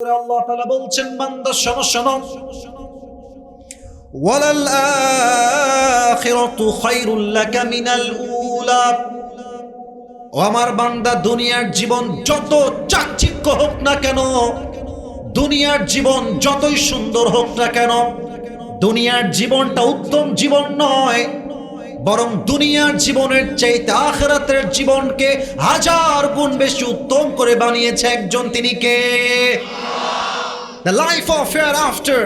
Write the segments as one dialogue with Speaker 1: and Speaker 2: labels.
Speaker 1: আল্লাহ বলছেন, বান্দা, শোনো শোনো। ওয়ালাল আখিরাতু লাকা মিনাল উলা। ও আমার বান্দা, দুনিয়ার জীবন যত চাকচিক্য হোক না কেন, দুনিয়ার জীবন যতই সুন্দর হোক না কেন, দুনিয়ার জীবনটা উত্তম জীবন নয়। বরং দুনিয়ার জীবনের চাইতে আখরাতের জীবনকে হাজার গুণ বেশি উত্তম করে বানিয়েছে একজন তিনি কে? Life life of hereafter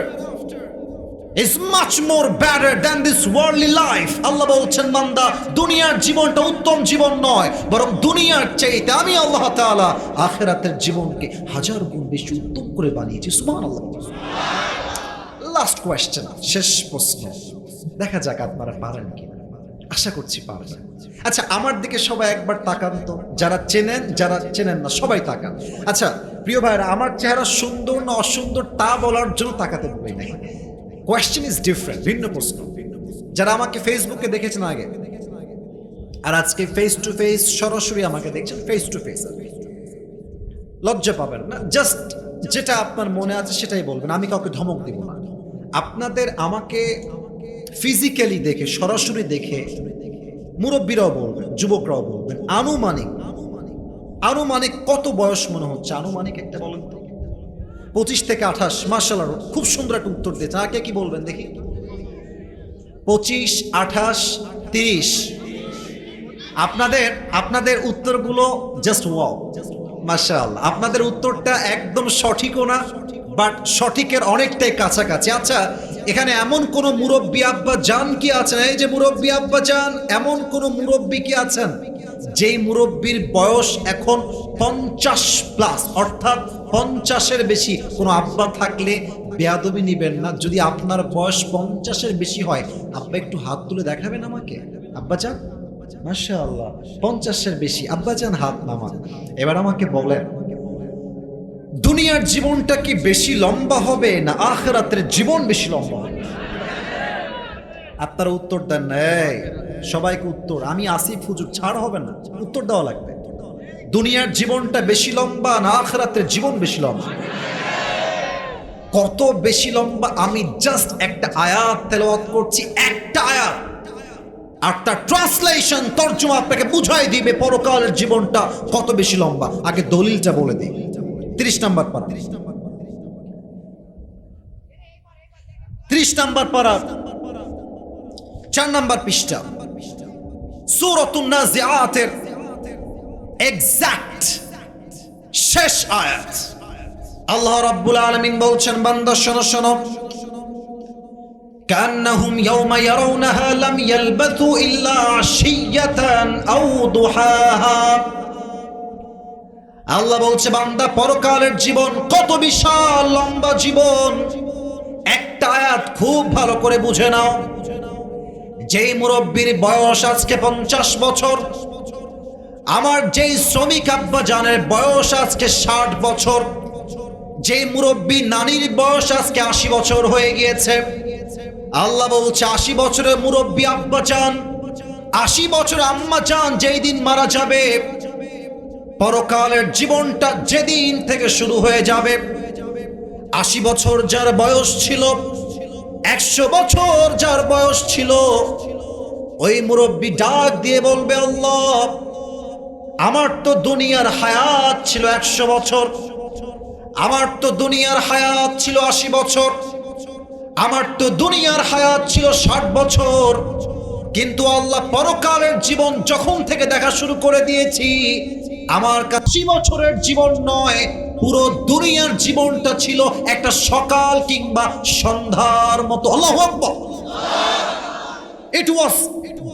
Speaker 1: is much more better than this worldly life. Allah বলছেন, বান্দা, দুনিয়ার জীবনটা উত্তম জীবন নয়, বরং দুনিয়ার চাইতে আমি আল্লাহ তাআলা আখেরাতের জীবনকে হাজার গুণ বেশি উত্তম করে বানিয়েছি। সুবহানাল্লাহ। লাস্ট কোয়েশ্চেন শেষ প্রশ্ন। দেখা যাক আপনারা পারেন কি আশা করছি পারবেন আচ্ছা আমার দিকে সবাই একবার তাকান তো। যারা চেনেন যারা চেনেন না, সবাই তাকান। আচ্ছা প্রিয় ভাইরা আমার চেহারা সুন্দর না অসুন্দর তা বলার জন্য তাকাতে বলি নাই। কোয়েশ্চেন ইজ ডিফারেন্ট ভিন্ন প্রশ্ন। যারা আমাকে ফেসবুকে দেখেছেন আগে, আর আজকে ফেস টু ফেস সরাসরি আমাকে দেখছেন ফেস টু ফেস লজ্জা পাবেন না। জাস্ট যেটা আপনার মনে আছে সেটাই বলবেন। আমি কাউকে ধমক দিব না। আপনাদের আমাকে ফিজিক্যালি দেখে, সরাসরি দেখে মুরব্বীরাও বলবেন, যুবকরাও বলবেন, আনুমানিক আনুমানিক কত বয়স মনে হচ্ছে? আনুমানিক একটা বলেন তো। পঁচিশ থেকে আঠাশ মার্শাল খুব সুন্দর একটা উত্তর দিয়েছে। আগে কি বলবেন দেখি? পঁচিশ, আঠাশ, তিরিশ। আপনাদের আপনাদের উত্তরগুলো জাস্ট ওয়াও মার্শাল আপনাদের উত্তরটা একদম সঠিকও না বাট সঠিকের অনেকটাই কাছাকাছি। আচ্ছা এখানে এমন কোন মুরব্বী আব্বা যান কি আছেন এই যে মুরব্বী আব্বা যান এমন কোন মুরব্বী কি আছেন? যেই মুরব্বীর বয়স এখন পঞ্চাশ প্লাস অর্থাৎ পঞ্চাশের বেশি। কোনো আব্বা থাকলে বেয়াদবি নিবেন না। যদি আপনার বয়স পঞ্চাশের বেশি হয়, আব্বা একটু হাত তুলে দেখাবেন আমাকে? আব্বা চান মাশা আল্লাহ পঞ্চাশের বেশি। আব্বাজান হাত নামান। এবার আমাকে বলেন দুনিয়ার জীবনটা কি বেশি লম্বা হবে না আখরাতের জীবন বেশি লম্বা হবে? আপনারা উত্তর দেন এই, সবাইকে উত্তর। আমি আসিফ হুজুর, ছাড় হবে না। উত্তর দেওয়া লাগবে। দুনিয়ার জীবনটা বেশি লম্বা না আখরাতের জীবন বেশি লম্বা? কত বেশি লম্বা? আমি জাস্ট একটা আয়াত তেলাওয়াত করছি, একটা আয়াত। আর তার ট্রান্সলেশন তর্জমা আপনাকে বুঝাই দিবে পরকালের জীবনটা কত বেশি লম্বা। আগে দলিলটা বলে দিই। তিরিশ নাম্বার পারা ত্রিশ নাম্বার পারা চার নাম্বার পৃষ্ঠা সুরতুন নাজিআতের এক্সাক্ট শেষ আয়াত আল্লাহ রাব্বুল আলামিন বলছেন বান্দা শোনো শোনো كأنهم يوم يرونها لم يلبثوا إلا عشية أو ضحاها আল্লাহ বলছে, বান্দা, পরকালের জীবন কত বিশাল লম্বা জীবন। একটা আয়াত খুব ভালো করে বুঝে নাও। যেই মুরব্বীর বয়স আজকে পঞ্চাশ বছর, আমার যেই শ্রমিক আব্বা জানের বয়স আজকে ষাট বছর, যেই মুরব্বী নানির বয়স আজকে আশি বছর হয়ে গিয়েছে, আল্লাহ বলছে, আশি বছরের মুরব্বী আব্বা চান আশি বছর আম্মা চান যেই দিন মারা যাবে পরকালের জীবনটা যেদিন থেকে শুরু হয়ে যাবে, আশি বছর যার বয়স ছিল, একশো বছর যার বয়স ছিল, ওই মুরব্বী ডাক দিয়ে বলবে, আল্লাহ, আমার তো দুনিয়ার হায়াত ছিল একশো বছর, আমার তো দুনিয়ার হায়াত ছিল আশি বছর, আমার তো দুনিয়ার হায়াত ছিল ষাট বছর, কিন্তু আল্লাহ পরকালের জীবন যখন থেকে দেখা শুরু করে দিয়েছি আমার কাছে বছরের জীবন নয়, পুরো দুনিয়ার জীবনটা ছিল একটা সকাল কিংবা সন্ধ্যার মতো Allah it was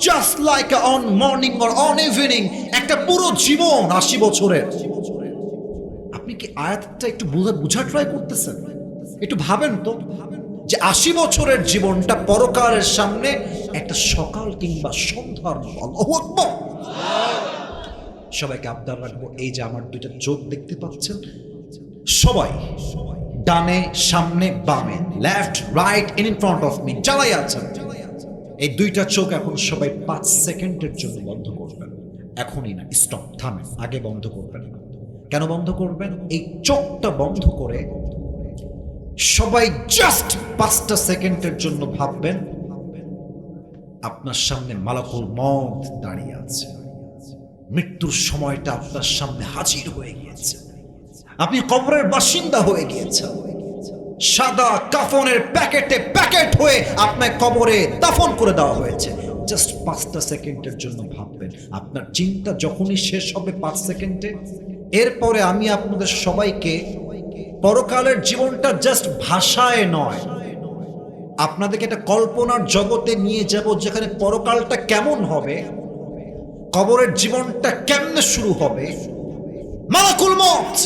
Speaker 1: just like on morning or on evening একটা পুরো জীবন আশি বছরের আপনি কি আয়াতটা একটু বোঝা বুঝা ট্রাই করতেছেন একটু ভাবেন তো, যে আশি বছরের জীবনটা পরকারের সামনে একটা সকাল কিংবা সন্ধ্যার মতো। আল্লাহু আকবার। সবাইকে আবদার রাখব, এই যে আমার দুইটা চোখ দেখতে পাচ্ছেন, সবাই ডানে, সামনে, বামে left right in front of me যারাই আছেন, এই দুইটা চোখ এখন সবাই পাঁচ সেকেন্ডের জন্য বন্ধ করবেন। এখনই না স্টপ থামেন, আগে বন্ধ করবেন। কেন বন্ধ করবেন? এই চোখটা বন্ধ করে সবাই জাস্ট পাঁচটা সেকেন্ডের জন্য ভাববেন, আপনার সামনে মালাকুল মদ দাঁড়িয়ে আছে। মৃত্যুর সময়টা আপনার সামনে হাজির হয়ে গিয়েছে। আপনি কবরের বাসিন্দা হয়ে গিয়েছেন। সাদা কাফনের প্যাকেটে প্যাকেট হয়ে আপনার কবরে দাফন করে দেওয়া হয়েছে। জাস্ট পাঁচটা সেকেন্ডের জন্য ভাববেন, আপনার চিন্তা যখনই শেষ হবে পাঁচ সেকেন্ডে। এরপরে আমি আপনাদের সবাইকে পরকালের জীবনটা জাস্ট ভাষায় নয়, আপনাদেরকে একটা কল্পনার জগতে নিয়ে যাব যেখানে পরকালটা কেমন হবে। কবরের জীবনটা কেমনে শুরু হবে? মালাকুল মত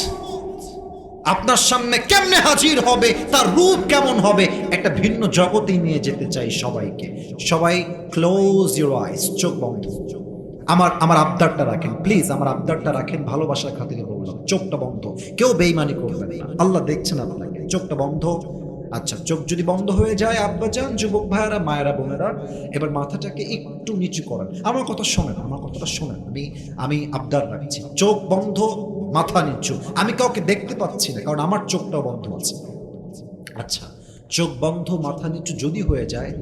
Speaker 1: আপনার সামনে কেমনে হাজির হবে? তার রূপ কেমন হবে? একটা ভিন্ন জগতে নিয়ে যেতে চাই সবাইকে। সবাই ক্লোজ ইউর আইস চোখ বন্ধ। আমার আমার আবদারটা রাখেন প্লিজ আমার আবদারটা রাখেন ভালোবাসার খাতিরে বললাম। চোখটা বন্ধ। কেউ বেইমানি করবেন আল্লাহ দেখছেন আপনাকে। চোখটা বন্ধ। আচ্ছা চোখ যদি বন্ধ হয়ে যায়, আব্বা যান, যুবক ভাইয়েরা, মায়েরা, বোনেরা, এবার মাথাটাকে একটু নিচু করেন। আমার কথা শোনেন, আমার কথাটা শোনেন। আমি আমি আবদার রাখছি। চোখ বন্ধ, মাথা নিচু। আমি কাউকে দেখতে পাচ্ছি না, কারণ আমার চোখটাও বন্ধ আছে। আচ্ছা চোখ বন্ধ, মাথা নিচু যদি হয়ে যায়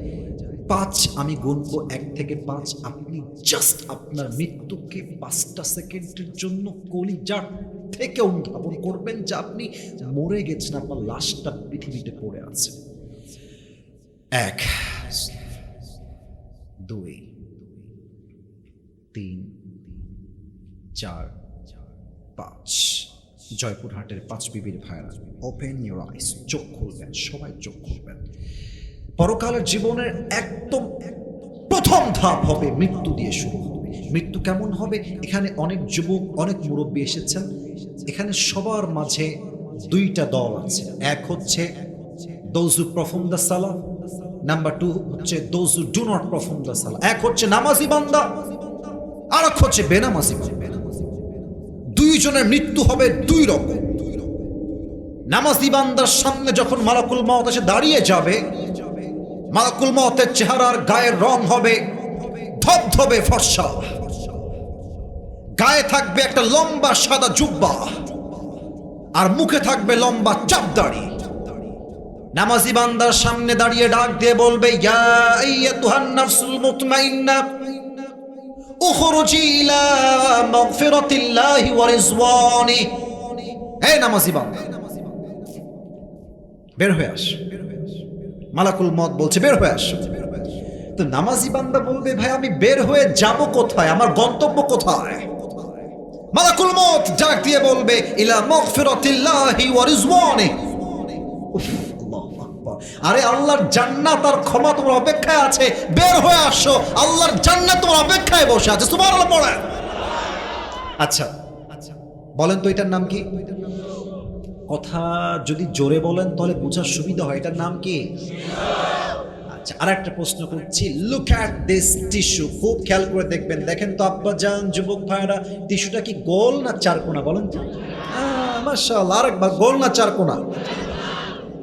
Speaker 1: পাঁচ, আমি গুনবো এক থেকে পাঁচ, আপনি জাস্ট আপনার মৃত্যুকে পাঁচটা সেকেন্ডের জন্য কলি কলিজার থেকে অনুধাবন করবেন যে আপনি মরে গেছেন, আপনার লাশটা পৃথিবীতে পড়ে আছে। এক, দুই, তিন, চার, পাঁচ। জয়পুরহাটের পাঁচ বিবির ভাইরা ওপেন ইউর আইস চোখ খুলবেন, সবাই চোখ খুলবেন। পরকালের জীবনের একদম প্রথম ধাপ হবে মৃত্যু দিয়ে শুরু। হবে মৃত্যু কেমন হবে? এখানে অনেক যুবক, অনেক মুরব্বী এসেছেন। এখানে সবার মাঝে দুইটা দল আছে। এক হচ্ছে those who perform the salah number two হচ্ছে those do not perform the salah এক হচ্ছে নামাজি বান্দা আর এক হচ্ছে বেনামাজি দুইজনের মৃত্যু হবে দুই রকম। নামাজি বান্দার সামনে যখন মালাকুল মত এসে দাঁড়িয়ে যাবে মালাকুল মতের চেহারার গায়ের রং হবে ধবধবে ফর্সা। গায়ে থাকবে একটা লম্বা সাদা জুব্বা আর মুখে থাকবে লম্বা চাপদাড়ি নামাজি বান্দার সামনে দাঁড়িয়ে ডাক দিয়ে বলবে, ইয়া আইয়াতুহান নাফসুল মুতমাইন্না, উখরুজি ইলা মাগফিরাতিল্লাহি ওয়া রিজওয়ানি। হে নামাজি বান্দা, বের হয়ে আস। মালাকুল মত বলছে, বের হয়ে আস। তো নামাজি বান্দা বলবে, ভাই, আমি বের হয়ে যাব কোথায়? আমার গন্তব্য কোথায়? মালাকুল মত ডাক দিয়ে বলবে, ইলা মাগফিরাতিল্লাহি ওয়া রিজওয়ানি। আরে, আল্লাহর জান্নাত আর ক্ষমা তোমার অপেক্ষায় আছে। বের হয়ে আসো। আল্লাহর জান্নাত তোমার অপেক্ষায় বসে আছে। তোমার পড়ে। আচ্ছা আচ্ছা। বলেন তো এটার নাম কি? কথা যদি জোরে বলেন, তাহলে বোঝার সুবিধা হয়। এটার নাম কি? আচ্ছা আর একটা প্রশ্ন করছি। লুক অ্যাট দিস টিস্যু খুব খেয়াল করে দেখবেন। দেখেন তো আব্বা যান যুবক ভাইরা টিস্যুটা কি গোল না চারকোনা বলেন তো? মাশাআল্লাহ, আরেকবার গোল না চারকোনা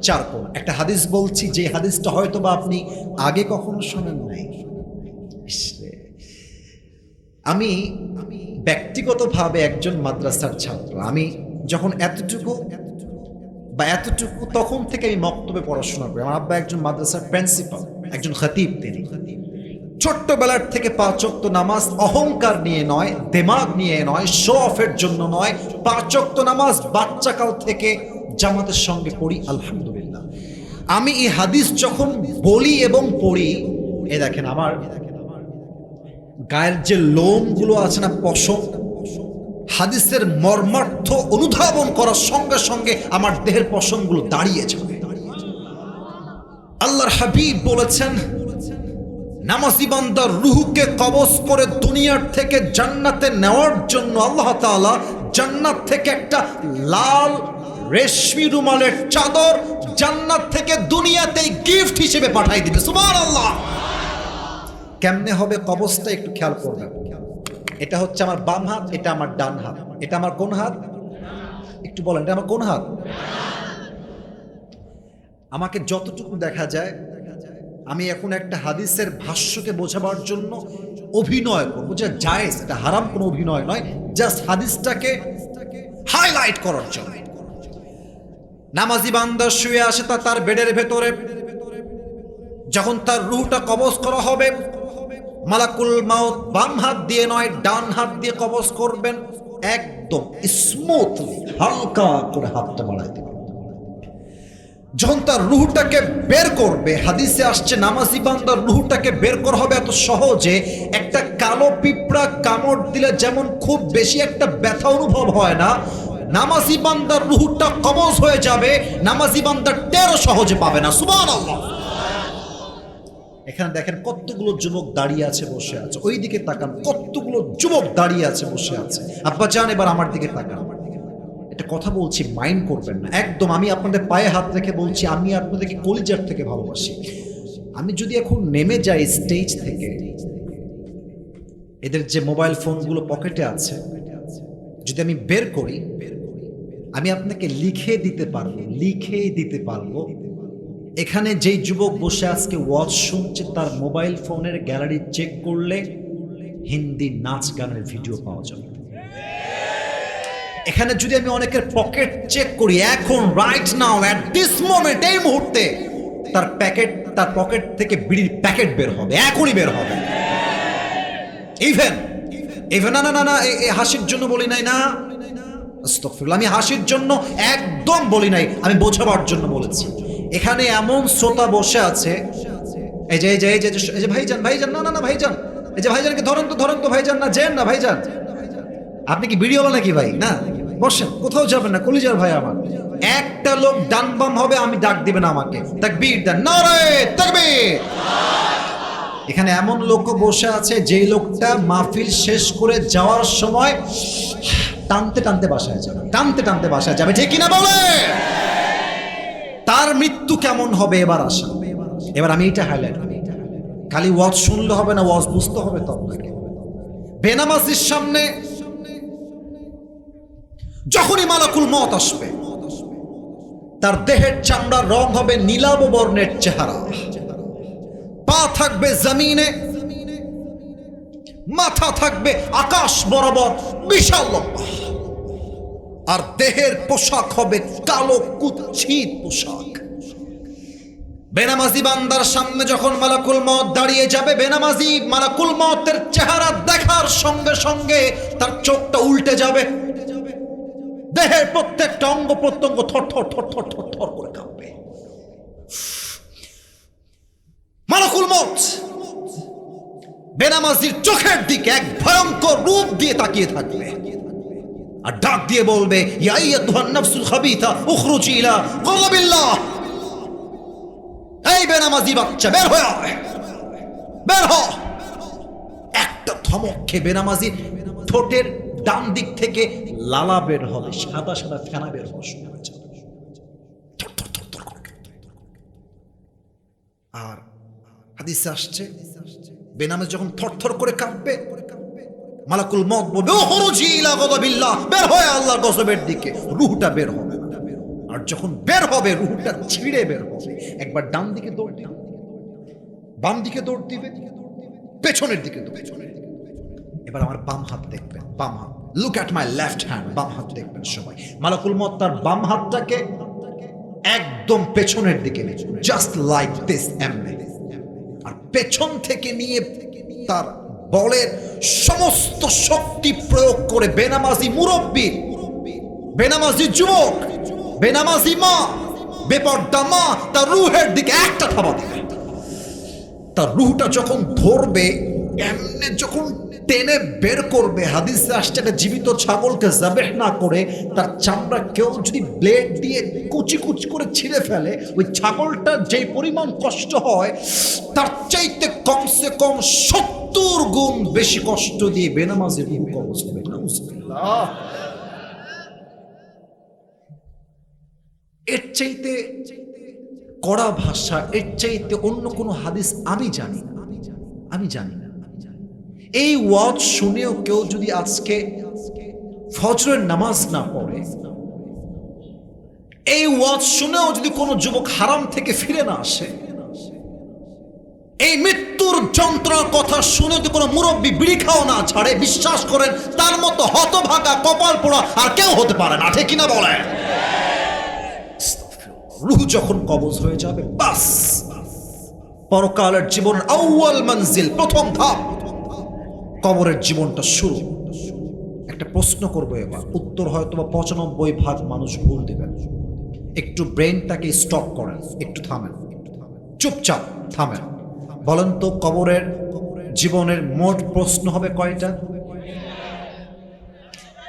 Speaker 1: চারকোনা একটা হাদিস বলছি, যে হাদিসটা হয়তো বা আপনি আগে কখনো শোনেন নাই। আমি ব্যক্তিগতভাবে একজন মাদ্রাসার ছাত্র। আমি যখন এতটুকু বা এতটুকু তখন থেকে আমি মক্তবে পড়াশোনা করি। আমার আব্বা একজন মাদ্রাসার প্রিন্সিপাল একজন খতিব তিনি। ছোট্টবেলার থেকে পাঁচক্ত নামাজ অহংকার নিয়ে নয়, দেমাগ নিয়ে নয় শো অফের জন্য নয়। পাঁচক্ত নামাজ বাচ্চাকাল থেকে জামাতের সঙ্গে পড়ি, আলহামদুলিল্লাহ। আমি এই হাদিস যখন বলি এবং পড়ি, এ দেখেন আমার গায়ের যে লোমগুলো আছে না, পশম হাদিসের মর্মার্থ অনুধাবন করার সঙ্গে সঙ্গে আমার দেহের পশমগুলো দাঁড়িয়ে যাবে। আল্লাহর হাবিব বলেছেন, নামাজি বান্দার রুহুকে কবজ করে দুনিয়ার থেকে জান্নাতে নেওয়ার জন্য আল্লাহ তাআলা জান্নাত থেকে একটা লাল রেশমি রুমালের চাদর জান্নাত থেকে দুনিয়াতে গিফট হিসেবে পাঠাই দিবে। সুবহানাল্লাহ। কেমনে হবে কবজটা একটু খেয়াল করবেন। এটা হচ্ছে আমার বাম হাত, এটা আমার ডান হাত। এটা আমার কোন হাত? একটু বলেন, এটা আমার কোন হাত? আমাকে যতটুকু দেখা যায়, আমি এখন একটা হাদিসের ভাষ্যকে বোঝাবার জন্য অভিনয় করব। যে জায়েজ, এটা হারাম কোনো অভিনয় নয়, জাস্ট হাদিসটাকে হাইলাইট করার জন্য। নামাজি বান্দা শুয়ে আসে তা তার বেডের ভেতরে। যখন তার রুহটা কবজ করা হবে মালাকুল মাউত বাম হাত দিয়ে নয়, ডান হাত দিয়ে কবজ করবেন। একদম স্মুথলি হালকা করে হাতটা বাড়াই দেবেন যখন তার রুহটাকে বের করবে, হাদিসে আসছে, নামাজি বান্দার রুহটাকে বের করা হবে এত সহজে, একটা কালো পিঁপড়া কামড় দিলে যেমন খুব বেশি একটা ব্যথা অনুভব হয় না, নামাজি বান্দার রুহটা কবজ হয়ে যাবে, নামাজি বান্দার টেরো সহজে পাবে না সুবহান এখানে দেখেন কতগুলো যুবক দাঁড়িয়ে আছে, বসে আছে। ওই দিকে তাকান, কতগুলো যুবক দাঁড়িয়ে আছে, বসে আছে। আব্বা যান এবার আমার দিকে তাকান। এটা কথা বলছি, মাইন্ড করবেন না। একদম আমি আপনাদের পায়ে হাত রেখে বলছি, আমি আপনাদেরকে কলিজার থেকে ভালোবাসি। আমি যদি এখন নেমে যাই স্টেজ থেকে, এদের যে মোবাইল ফোনগুলো পকেটে আছে, যদি আমি বের করি, আমি আপনাকে লিখে দিতে পারব লিখে দিতে পারব। এখানে যেই যুবক বসে আজকে ওয়াচ শুনছে, তার মোবাইল ফোনের গ্যালারি চেক করলে হিন্দি নাচ গানের ভিডিও পাওয়া যাবে। এখানে যদি আমি অনেকের পকেট চেক করি, এখন right now at this moment এই মুহূর্তে, তার প্যাকেট, তার পকেট থেকে বিড়ির প্যাকেট বের হবে, এখনই বের হবে। ইভেন ইভেন না না না না হাসির জন্য বলি নাই না। আমি হাসির জন্য একদম বলি নাই, আমি বোঝাবার জন্য বলেছি। এখানে এমন শ্রোতা বসে আছে, এই যে এই যে এই যে, এই ভাইজান ভাইজান, না না না, ভাইজান, এই যে ভাইজানকে ধরেন তো ধরেন তো, ভাইজান, না যেন না, ভাইজান। আপনি কি ভিডিওলা নাকি ভাই? না, বসেন, কোথাও যাবেন না, কলিজার ভাই আমার। একটা লোক ডান বাম হবে, আমি ডাক দিবেন আমাকে। তাকবীর দেন, নারে, তাকবীর। এখানে এমন লোক বসে আছে, যেই লোকটা মাহফিল শেষ করে যাওয়ার সময় টানতে টানতে বাসায় যাবে। টানতে টানতে বাসায় যাবে, ঠিক কিনা বলে তার মৃত্যু কেমন হবে এবার আসা। এবার আমি এটা হাইলাইট খালি ওয়াজ শুনলে হবে না, ওয়াজ বুঝতে হবে তো আপনাকে। বেনামাজির সামনে যখনই মালাকুল মত আসবে, তার দেহের চামড়ার রং হবে নীলাভ বর্ণের চেহারা। পা থাকবে জমিনে, মাথা থাকবে আকাশ বরাবর বিশাল লম্বা। আর দেহের পোশাক হবে কালো কুচ্ছিত পোশাক। বেনামাজি বান্দার সামনে যখন মালাকুল মত দাঁড়িয়ে যাবে, বেনামাজি মালাকুল মতের চেহারা দেখার সঙ্গে সঙ্গে তার চোখটা উল্টে যাবে। দেহের প্রত্যেকটা অঙ্গ প্রত্যঙ্গ থর থর থর থর থর থর করে কাঁপবে। মালাকুল মত বেনামাজির চোখের দিকে এক ভয়ঙ্কর রূপ দিয়ে তাকিয়ে থাকবে আর ডাক দিয়ে বলবে বেনামাজি বাচ্চা, বের বের হ। একটা বেনামাজি ঠোঁটের ডান দিক থেকে লালা বের হবে, সাদা সাদা ফেনা বের হবে। আর হাদিসে আসছে, বেনামাজ যখন থরথর করে কাঁপবে মালাকুল মত বলবে ও হরজি ইলা বের হয় আল্লাহর গজবের দিকে। রুহটা বের হবে। আর যখন বের হবে, রুহটা ছিঁড়ে বের হবে। একবার ডান দিকে দৌড় দিবে। বাম দিকে দৌড় দিবে। পেছনের দিকে দৌড়। এবার আমার বাম হাত দেখবেন, বাম হাত। Look at my left hand বাম হাত দেখবেন সবাই। মালাকুল মত তার বাম হাতটাকে একদম পেছনের দিকে জাস্ট লাইক দিস এমনি। আর পেছন থেকে নিয়ে তার বলের সমস্ত শক্তি প্রয়োগ করে বেনামাজি মুরব্বী, বেনামাজি যুবক, বেনামাজি মা, বেপর্দা মা, তার রুহের দিকে একটা থাবা দেয় তার রুহটা যখন ধরবে, এমনি যখন টেনে বের করবে, হাদিসে আসছে একটা জীবিত ছাগলকে জাবেহ না করে, তার চামড়া কেউ যদি ব্লেড দিয়ে কুচি কুচি করে ছিঁড়ে ফেলে, ওই ছাগলটার যেই পরিমাণ কষ্ট হয়, তার চাইতে কমসে কম সত্তর গুণ বেশি কষ্ট দিয়ে হবে। এর চাইতে কড়া ভাষা, এর চাইতে অন্য কোনো হাদিস আমি জানি না। আমি জানি এই ওয়াজ শুনেও কেউ যদি আজকে ফজরের নামাজ না পড়ে, এই ওয়াজ শুনেও যদি কোনো যুবক হারাম থেকে ফিরে না আসে, এই মৃত্যুর যন্ত্রণার কথা শুনে যদি কোনো মুরব্বী বিড়ি খাও না ছাড়ে, বিশ্বাস করেন তার মতো হতভাগা, কপাল পোড়া আর কেউ হতে পারে না, ঠিক কিনা বলেন? রুহ যখন কবজ হয়ে যাবে, বাস, পরকালের জীবনের আউয়াল মঞ্জিল প্রথম ধাপ। কবরের জীবনটা শুরু। একটা প্রশ্ন করব এবার। উত্তর হয়তো বা পঁচানব্বই ভাগ মানুষ ভুল দেবেন একটু ব্রেনটাকে স্টপ করেন, একটু থামেন। চুপচাপ থামেন। বলেন তো কবরের জীবনের মোট প্রশ্ন হবে কয়টা?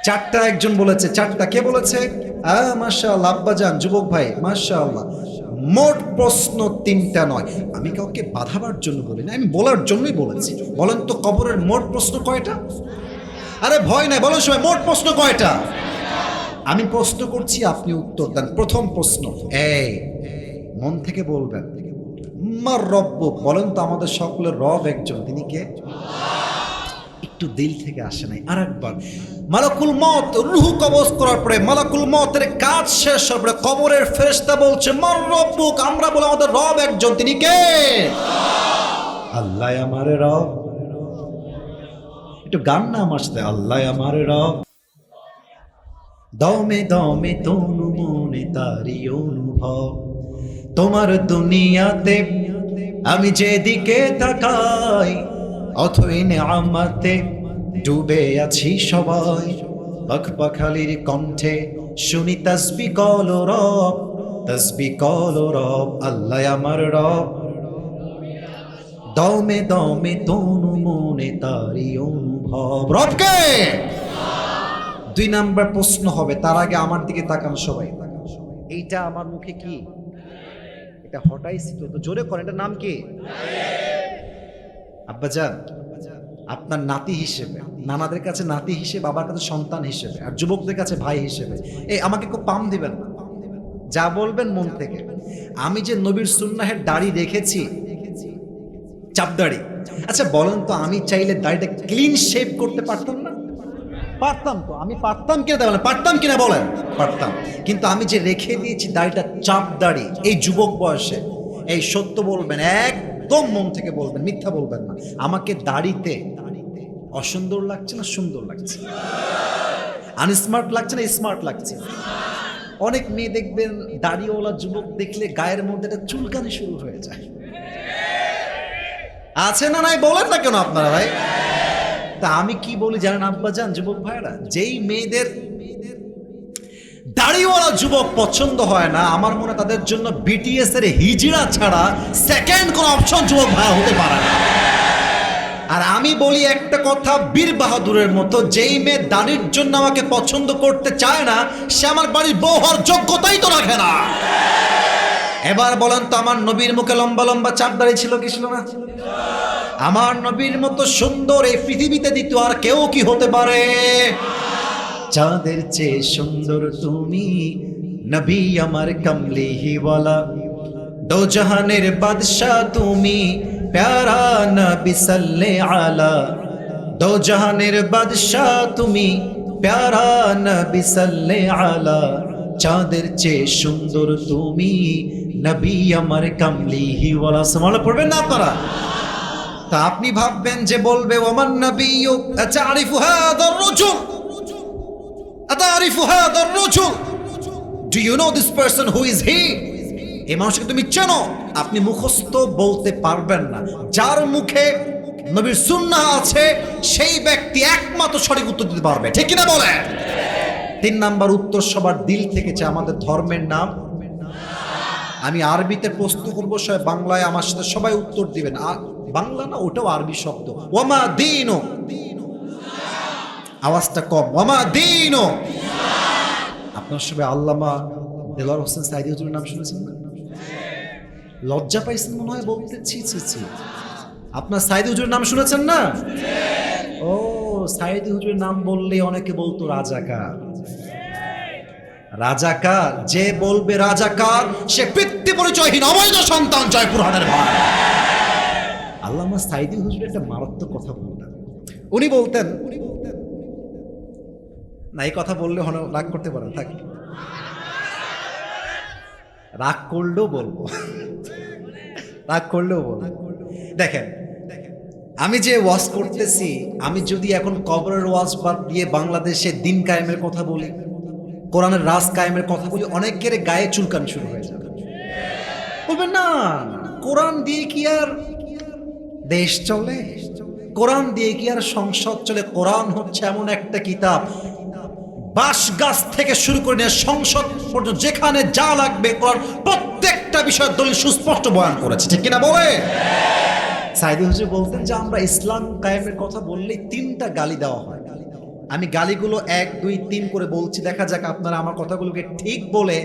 Speaker 1: চারটা একজন বলেছে, চারটা কে বলেছে? মাসা আব্বাজান, যুবক ভাই মাসা আল্লাহ মোট প্রশ্ন তিনটা নয়। আমি কাউকে বাধাবার জন্য বলি না, আমি বলার জন্যই বলেছি। বলেন তো কবরের মোট প্রশ্ন কয়টা? আরে ভয় নাই, বলেন সময় মোট প্রশ্ন কয়টা? আমি প্রশ্ন করছি, আপনি উত্তর দেন। প্রথম প্রশ্ন, এই, মন থেকে বলবেন। মার রব্ব বলেন তো আমাদের সকলের রব একজন, তিনি কে? একটু দিল থেকে আসে নাই। আর একবার মালাকুল মত রুহু কবজ করার পরে মালাকুল মতের কাজ শেষ হওয়ার পরে কবরের ফেরেশতা বলছে, মার রব্বুক, আমরা বলে আমাদের রব একজন, তিনি কে? আল্লাহ আমার রব। একটু গান না সাথে আল্লাহ আমার রব। দমে দমে তনু মনে তারি অনুভব, তোমার দুনিয়াতে আমি যেদিকে তাকাই অথই আমাতে ডুবে আছি সবাই। পাখ পাখালির কণ্ঠে শুনি তসবি কল রব, তসবি কল রব, আল্লাহ আমার রব। দমে দমে তনু মনে তারি অনুভব। রবকে! দুই নাম্বার প্রশ্ন হবে, তার আগে আমার দিকে তাকান সবাই। এইটা আমার মুখে কি? এটা হটাইছি তো জোরে করেন, এটার নাম কি? আব্বাজান আপনার নাতি হিসেবে, নানাদের কাছে নাতি হিসেবে, বাবার কাছে সন্তান হিসেবে, আর যুবকদের কাছে ভাই হিসেবে। এই, আমাকে খুব পাম দিবেন না। যা বলবেন মন থেকে। আমি যে নবীর সুন্নাহের দাড়ি রেখেছি চাপ দাড়ি আচ্ছা বলেন তো, আমি চাইলে দাড়িটা ক্লিন শেপ করতে পারতাম না? পারতাম তো। আমি পারতাম কিনা বলেন। পারতাম কিনা বলেন? পারতাম। কিন্তু আমি যে রেখে দিয়েছি দাড়িটা চাপ দাড়ি এই যুবক বয়সে, এই সত্য বলবেন একদম মন থেকে বলবেন, মিথ্যা বলবেন না। আমাকে দাড়িতে অসুন্দর লাগছে না সুন্দর লাগছে? আনস্মার্ট লাগছে না স্মার্ট লাগছে? অনেক মেয়ে দেখবেন, দাড়িওয়ালা যুবক দেখলে গায়ের মধ্যে একটা চুলকানি শুরু হয়ে যায়। আছে না নাই বলেন না কেন আপনারা ভাই? তা আমি কি বলি জানেন আব্বা যান যুবক ভাইরা যেই মেয়েদের দাড়িওয়ালা যুবক পছন্দ হয় না, আমার মনে তাদের জন্য বিটিএস এর হিজড়া ছাড়া সেকেন্ড কোন অপশন যুবক ভাই হতে পারে না। আর আমি বলি একটা কথা বীর বাহাদুরের মতো, যেই মেয়ে দাড়ির জন্য আমাকে পছন্দ করতে চায় না, সে আমার বাড়ির বউ হওয়ার যোগ্যতাই তো রাখে না। এবার বলেন তো, আমার নবীর মুখে লম্বা লম্বা চাপ দাঁড়িয়ে ছিল কি ছিল না? আমার নবীর মতো সুন্দর এই পৃথিবীতে দ্বিতীয় আর কেউ কি হতে পারে? চাঁদের চেয়ে সুন্দর তুমি, নবী আমার কমলি হিওয়ালা দো জাহানের বাদশাহ তুমি, প্যারা নবী সাল্লে আলা। দো জাহানের বাদশাহ তুমি, প্যারা নবী সাল্লে আলা। চাঁদের চেয়ে সুন্দর তুমি, নবী আমার কমলি হিওয়ালা সমালা পড়বেন না আপনারা? তা আপনি ভাববেন যে বলবে, ওমান নবী আতারিফু হাদার রাজুল? Do you know this person who is he এই মানুষকে তুমি চেনো? আপনি মুখস্থ বলতে পারবেন না। যার মুখে নবীর সুন্নাহ আছে, সেই ব্যক্তি একমাত্র সঠিক উত্তর দিতে পারবে। ঠিক কিনা বলে তিন নাম্বার উত্তর সবার দিল থেকে চায় আমাদের ধর্মের নাম। আমি আরবিতে প্রশ্ন করব সবাই বাংলায় আমার সাথে সবাই উত্তর দিবেন। আ- বাংলা না, ওটাও আরবি শব্দ। ওমা দিন। আওয়াজটা কম। ওমা দিন। আপনার সবাই আল্লামা দেলোয়ার হোসেন সাইদি হুজুরের নাম শুনেছেন লজ্জা পাইছেন মনে হয় বলতে ছি ছি ছি। আপনার সাইদি হুজুরের নাম শুনেছেন না? ও, সাইদি হুজুরের নাম বললে অনেকে বলতো রাজাকার। রাজাকার, যে বলবে রাজাকার, সে পিতৃ পরিচয়হীন অবৈধ সন্তান জয়পুরহাটের ভাই। আল্লামা সাইদি হুজুর একটা মারাত্মক কথা বলতেন। উনি বলতেন না, এই কথা বললে হন রাগ করতে পারেন, থাক। রাগ করলেও বলব। রাগ করলেও বলব। দেখেন, আমি যে ওয়াজ করতেছি, আমি যদি এখন কবরের ওয়াজ বাদ দিয়ে বাংলাদেশে দিন কায়েমের কথা বলি, কোরআনের রাজ কায়েমের কথা বলি, অনেকের গায়ে চুলকান শুরু হয়ে যাবে। বলবে না, কোরআন দিয়ে কি আর দেশ চলে? কোরআন দিয়ে কি আর সংসদ চলে? কোরআন হচ্ছে এমন একটা কিতাব বাঁশ গাছ থেকে শুরু করে নিয়ে সংসদ পর্যন্ত যেখানে যা লাগবে কোরআন প্রত্যেকটা বিষয় দলিল সুস্পষ্ট বয়ান করেছে। ঠিক কিনা বলে? সাইদি হুজুর বলতেন যে, আমরা ইসলাম কায়েমের কথা বললেই তিনটা গালি দেওয়া হয়। আমি গালিগুলো এক, দুই, তিন করে বলছি। দেখা যাক আপনারা আমার কথাগুলোকে ঠিক বলে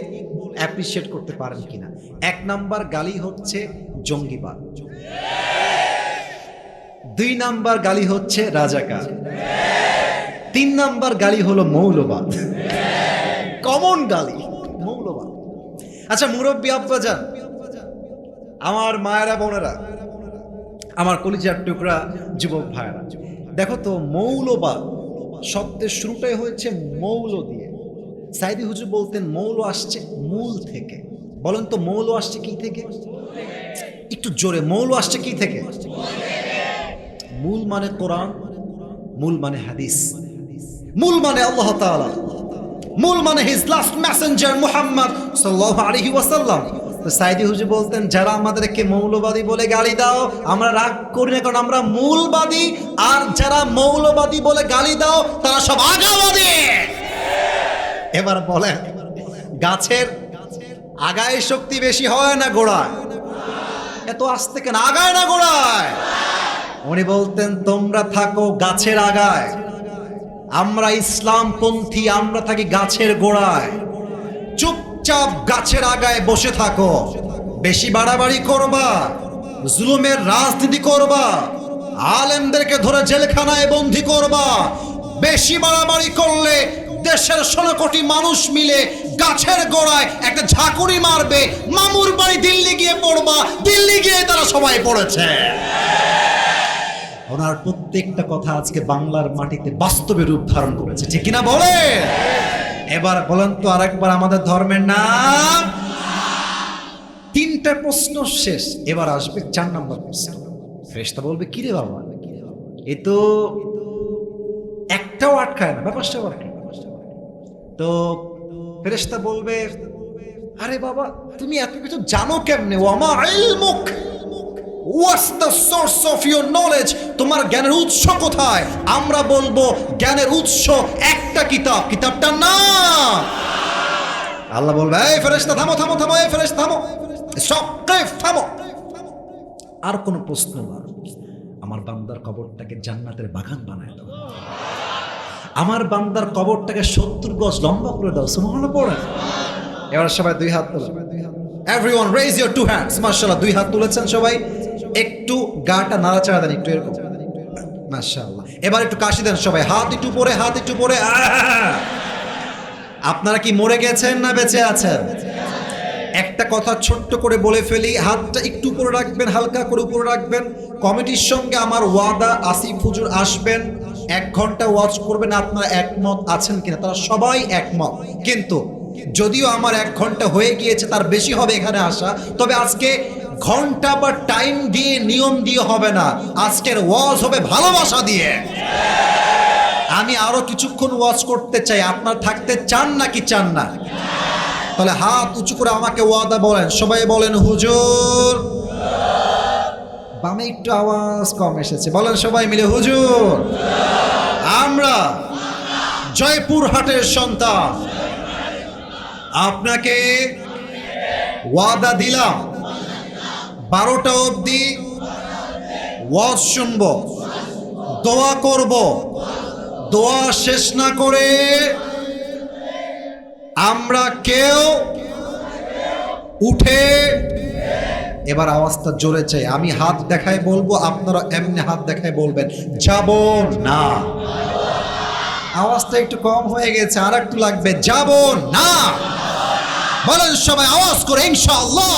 Speaker 1: অ্যাপ্রিসিয়েট করতে পারেন কিনা। এক নাম্বার গালি হচ্ছে জঙ্গিবাদ। দুই নাম্বার গালি হচ্ছে রাজাকার। তিন নাম্বার গালি হলো মৌলবাদ। কমন গালি, মৌলবাদ। আচ্ছা মুরব্বী আব্বা যান। আমার মায়েরা, বোনেরা, আমার কলিজার টুকরা যুবক ভাইয়েরা, দেখো তো মৌলবাদ শব্দের শুরুটাই হয়েছে মৌল দিয়ে। সাইদি হুজুর বলতেন, মৌল আসছে মূল থেকে। বলেন তো, মৌল আসছে কি থেকে? একটু জোরে, মৌল আসছে কি থেকে? মূল মানে কোরআন, মূল মানে হাদিস। মূল মানে আল্লাহ তাআলা। মূল মানে হিজ লাস্ট মেসেঞ্জার মুহাম্মদ আলাইহি ওয়াসাল্লাম। সাইদি হুজুর বলতেন, যারা আমাদেরকে মৌলবাদী বলে গালি দাও, আমরা রাগ করি না, কারণ আমরা মূলবাদী। আর যারা মৌলবাদী বলে গালি দাও, তারা সব আগাবাদী এবার বলেন, গাছের আগায় শক্তি বেশি হয় না গোড়ায়? এত আসতে কেন? আগায় না গোড়ায়? উনি বলতেন, তোমরা থাকো গাছের আগায়। আমরা ইসলামপন্থী, আমরা থাকি গাছের গোড়ায়। চুপচাপ গাছের আগায় বসে থাকো। বেশি বাড়াবাড়ি করবা, জুলুমের রাজনীতি করবা, আলেমদেরকে ধরে জেলখানায় বন্দি করবা। বেশি বাড়াবাড়ি করলে দেশের ষোলো কোটি মানুষ মিলে গাছের গোড়ায় একটা ঝাঁকুনি মারবে। মামুর বাড়ি দিল্লি গিয়ে পড়বা, দিল্লি গিয়ে তারা সবাই পড়েছে। ওনার প্রত্যেকটা কথা আজকে বাংলার মাটিতে বাস্তবে রূপ ধারণ করেছে। ঠিক কিনা বলে? এবার বলেন তো আর একবার আমাদের ধর্মের নাম। তিনটা প্রশ্ন শেষ, এবার আসবে চার নম্বর প্রশ্ন। ফেরেশতা বলবে, কিরে বাবা? এ তো একটাও আটকায় না, ব্যাপারটা কি? তো ফেরেশতা বলবে, আরে বাবা, তুমি এত কিছু জানো কেমনে? ওয়ামা ইলমুক? What's the source of your knowledge তোমার জ্ঞানের উৎস কোথায়? আমরা বলব জ্ঞানের উৎস একটা কিতাব। কিতাবটার নাম। আল্লাহ বলবে, এই ফেরেশতা, থামো থামো থামো, এই ফেরেশতা, থামো। সক্রেফ থামো। আর কোনো প্রশ্ন না আমার বান্দার কবরটাকে জান্নাতের বাগান বানায় দাও। আমার বান্দার কবরটাকে সত্তর গজ লম্বা করে দাও। সুমহানা পড়ে। এবার সবাই দুই হাত তোলো। Everyone raise your two hands মাশাআল্লাহ, দুই হাত তুলেছেন সবাই। একটু গাটা নাড়াচাড়া দেন, একটু এরকম। মাশাআল্লাহ। এবার একটু কাশি দেন সবাই। হাত একটু পরে হাত একটু পরে আপনারা কি মরে গেছেন না বেঁচে আছেন? একটা কথা ছোট্ট করে বলে ফেলি, হাতটা একটু উপরে রাখবেন, হালকা করে উপরে রাখবেন। কমিটির সঙ্গে আমার ওয়াদা, আসিফ হুজুর আসবেন। এক ঘণ্টা ওয়াচ করবেন, আপনারা একমত আছেন কিনা? তারা সবাই একমত। কিন্তু যদিও আমার এক ঘণ্টা হয়ে গিয়েছে, তার বেশি হবে এখানে আসা। তবে আজকে ঘণ্টা বা টাইম দিয়ে, নিয়ম দিয়ে হবে না। আজকের ওয়াজ হবে ভালোবাসা দিয়ে। আমি আরও কিছুক্ষণ ওয়াচ করতে চাই। আপনার থাকতে চান নাকি চান না? তাহলে হাত উঁচু করে আমাকে ওয়াদা বলেন। সবাই বলেন, হুজুর। বামে একটু আওয়াজ কম এসেছে। বলেন সবাই মিলে, হুজুর। আমরা জয়পুর হাটের সন্তান। আপনাকে ওয়াদা দিলাম। বারোটা অবধি ওয়াজ শুনব, দোয়া করব। দোয়া শেষ না করে আমরা কেউ উঠে এবার আওয়াজটা জোরে চাই। আমি হাত দেখায় বলব, আপনারা এমনি হাত দেখায় বলবেন, যাব না। আওয়াজটা একটু কম হয়ে গেছে আর একটু লাগবে, যাব না। বলেন সবাই আওয়াজ করে, ইনশাআল্লাহ।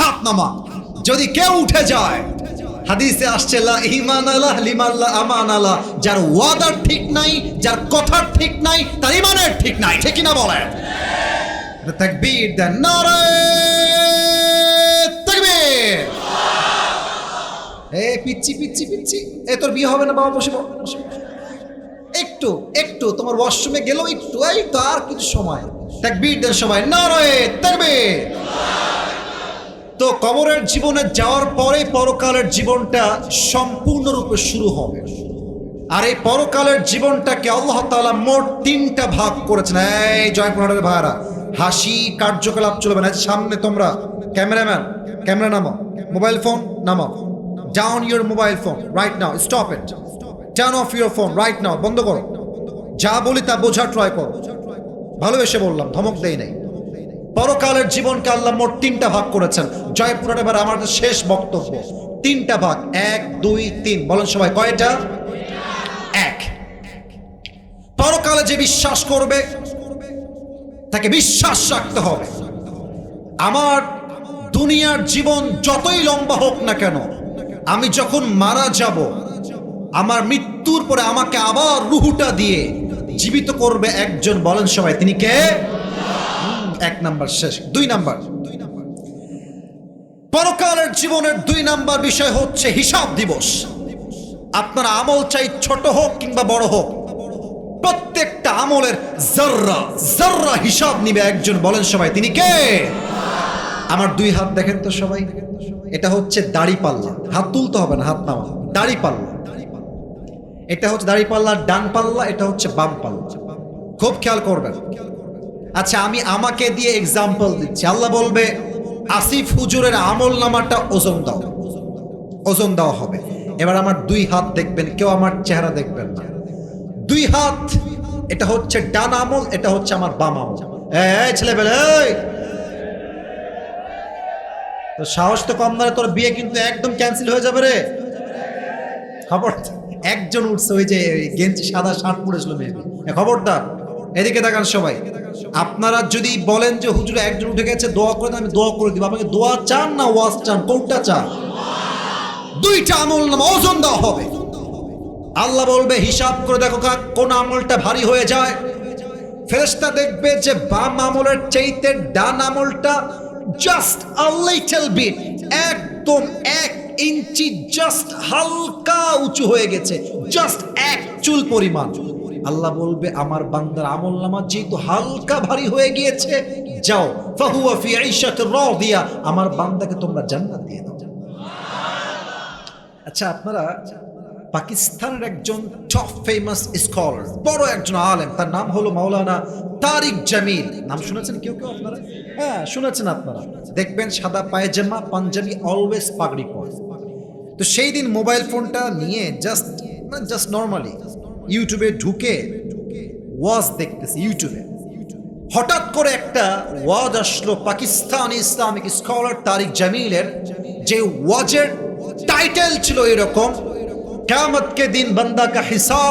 Speaker 1: হাত নামা যদি কেউ উঠে যায়, হাদিসে আসছে ইমান আলাহ লিমাল্লা আমান আলাহ যার ওয়াদার ঠিক নাই, যার কথার ঠিক নাই, তার ইমানের ঠিক নাই, ঠিক কিনা বলেন? তাকবীর, দেন তাকবীর। এ পিচ্ছি পিচ্ছি পিচ্ছি, এ তোর বিয়ে হবে না, বাবা, বসে একটু একটু, তোমার ওয়াশরুমে গেলেও একটু, এই তো আর কিছু সময়। তাকবীর দেন সবাই নারে তাকবীর। কবরের জীবনে যাওয়ার পরে পরকালের জীবনটা সম্পূর্ণরূপে শুরু হবে। আর এই পরকালের জীবনটাকে আল্লাহ তাআলা মোট তিনটা ভাগ করেছেন। এই জয়পুরের ভাইরা, হাসি, কার্যকলাপ চলবে না। সামনে তোমরা, ক্যামেরাম্যান, ক্যামেরা নামাও, মোবাইল ফোন নামাও। Down your mobile phone right now stop it turn off your phone right now বন্ধ করো। যা বলি তা বোঝা ট্রাই করো। ভালোবেসে বললাম, ধমক দেই নাই। পরকালের জীবনকে আল্লাহ মোট তিনটা ভাগ করেছেন। জয়পুরের এবার আমাদের শেষ বক্তব্য। তিনটা ভাগ। এক, দুই, তিন। বলেন সবাই, কয়টা? এক। পরকালে যে বিশ্বাস করবে, তাকে বিশ্বাস রাখতে হবে। আমার দুনিয়ার জীবন যতই লম্বা হোক না কেন, আমি যখন মারা যাব, আমার মৃত্যুর পরে আমাকে আবার রুহুটা দিয়ে জীবিত করবে একজন। বলেন সবাই, তিনি কে? এক নাম্বার শেষ, দুই নাম্বার। দুই নাম্বার পরকালের জীবনের দুই নাম্বার বিষয় হচ্ছে হিসাব দিবস। আপনার আমল চাই ছোট হোক কিংবা বড় হোক, প্রত্যেকটা আমলের জাররা জাররা হিসাব নিবে একজন। বলেন সবাই, তিনি কে? আমার দুই হাত দেখেন তো সবাই। এটা হচ্ছে দাড়ি পাল্লা। হাত তুলতে হবে না, হাত নামা দাড়ি পাল্লা। এটা হচ্ছে দাড়ি পাল্লা ডান পাল্লা, এটা হচ্ছে বাম পাল্লা। খুব খেয়াল করবেন। আচ্ছা আমি আমাকে দিয়ে এক্সাম্পল দিচ্ছি। আল্লাহ বলবে, আসিফ হুজুরের আমল নামাটা ওজন দাও। ওজন দেওয়া হবে। এবার আমার দুই হাত দেখবেন, কেউ আমার চেহারা দেখবেন না। দুই হাত, এটা হচ্ছে ডান আমল, এটা হচ্ছে আমার বাম আমল। ছেলে বেলে সাহস তো কম নয় তোর বিয়ে কিন্তু একদম ক্যান্সেল হয়ে যাবে রে। খবর, একজন উঠছে, ওই যে গেঞ্জি সাদা, শার্ট পরেছিল মেয়ে খবরদার। এদিকে দেখান সবাই। আপনারা যদি বলেন যে হুজুর একজন উঠে গেছে, দোয়া করে আমি দোয়া করে দিব। আপনাকে দোয়া চান না ওয়াজ চান? কোনটা চান? দুইটা আমল নাম, ওজন দেওয়া হবে। আল্লাহ বলবে, হিসাব করে দেখো কোন আমলটা ভারী হয়ে যায়। ফেরেশতা দেখবে যে বাম আমলের চাইতে ডান আমলটা জাস্ট আ লিটল বিট একদম এক ইঞ্চি জাস্ট হালকা উঁচু হয়ে গেছে জাস্ট এক চুল পরিমাণ। আল্লাহ বলবে, আমার বান্দার আমল নামা যেহেতু হালকা ভারী হয়ে গিয়েছে, যাও রাদিয়া, আমার বান্দাকে তোমরা জান্নাত দিয়ে দাও। আচ্ছা আপনারা পাকিস্তানের একজন টপ ফেমাস স্কলার বড় একজন আলেম, তার নাম হলো মাওলানা তারিক জামিল। নাম শুনেছেন কেউ কেউ আপনারা? হ্যাঁ শুনেছেন আপনারা। দেখবেন সাদা পায়জামা, পাঞ্জাবি অলওয়েজ পাগড়ি পরে। তো সেই দিন মোবাইল ফোনটা নিয়ে জাস্ট জাস্ট নর্মালি ইউটিউবে ঢুকে ওয়াজ দেখতেছি ইউটিউবে হঠাৎ করে একটা ওয়াজ আসলো পাকিস্তানি ইসলামিক স্কলার তারিক জামিলের, যে ওয়াজের টাইটেল ছিল এরকম কেমতকে কে দিন বান্দা কা হিসাব